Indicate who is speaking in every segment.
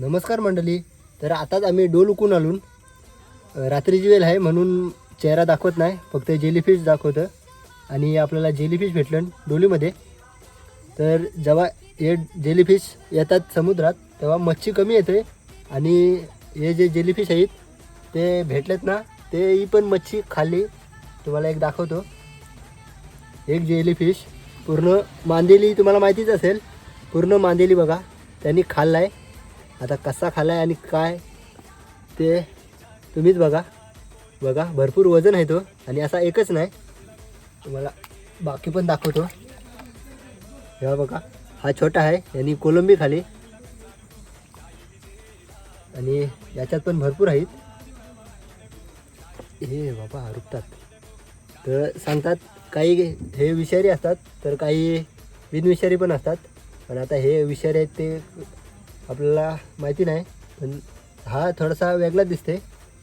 Speaker 1: नमस्कार मंडळी तर आताच आम्ही डोल उकून आलून. रात्रीची वेळ आहे म्हणून चेहरा दाखवत नाही फक्त जेलीफिश दाखवतं. आणि आपल्याला जेलीफिश भेटलं डोलीमध्ये. तर जेव्हा हे जेलीफिश येतात समुद्रात तेव्हा मच्छी कमी येते. आणि हे जे जेलीफिश आहेत ते भेटलेत ना ते ही पण मच्छी खाल्ली. तुम्हाला एक दाखवतो. एक जेलीफिश पूर्ण मांदेली तुम्हाला माहितीच असेल. पूर्ण मांदेली बघा त्यांनी खाल्ला आहे आता कसा खाला आणि काय ते तुम्हीच बघा. बघा भरपूर वजन आहे तो. आणि असा एकच नाही. तुम्हाला बाकी पण दाखवतो. हे बघा हा छोटा आहे. यांनी कोलंबी खाली. आणि याच्यात पण भरपूर आहेत. हे बाबा रुपतात. तर सांगतात काही हे विषारी असतात तर काही बिनविषारी पण असतात. पण आता हे विषारी आहेत ते आपल्याला माहिती नाही पण हा थोडासा वेगळा दिसते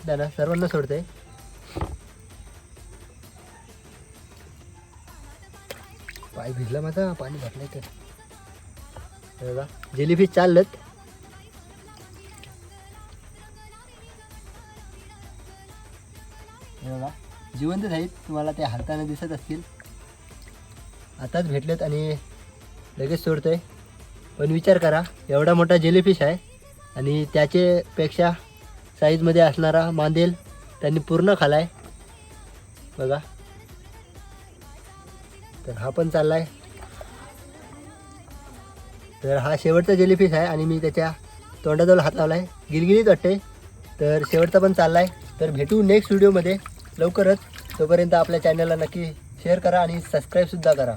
Speaker 1: दादा सर्वांना सोडते. पाय भिजला माझा पाणी घातलंय तर. हे बघा जेलीफिश चाललत. हे बघा जिवंतच आहेत. तुम्हाला ते हाताने दिसत असतील. आताच भेटलेत आणि लगेच सोडतंय. पण विचार करा एवढा मोठा जेलीफिश आहे आणि त्याचेपेक्षा साईजमध्ये असणारा मांदेल त्यांनी पूर्ण खालाय. बघा. तर हा पण चाललाय. तर हा शेवटचा जेलीफिश आहे आणि मी त्याच्या तोंडाजवळ हात लावलाय. गिलगिलीत वाटते तर शेवटचा पण चाललाय. तर भेटू नेक्स्ट व्हिडिओमध्ये लवकरच. तोपर्यंत आपल्या चॅनलला नक्की शेअर करा आणि सबस्क्राईबसुद्धा करा.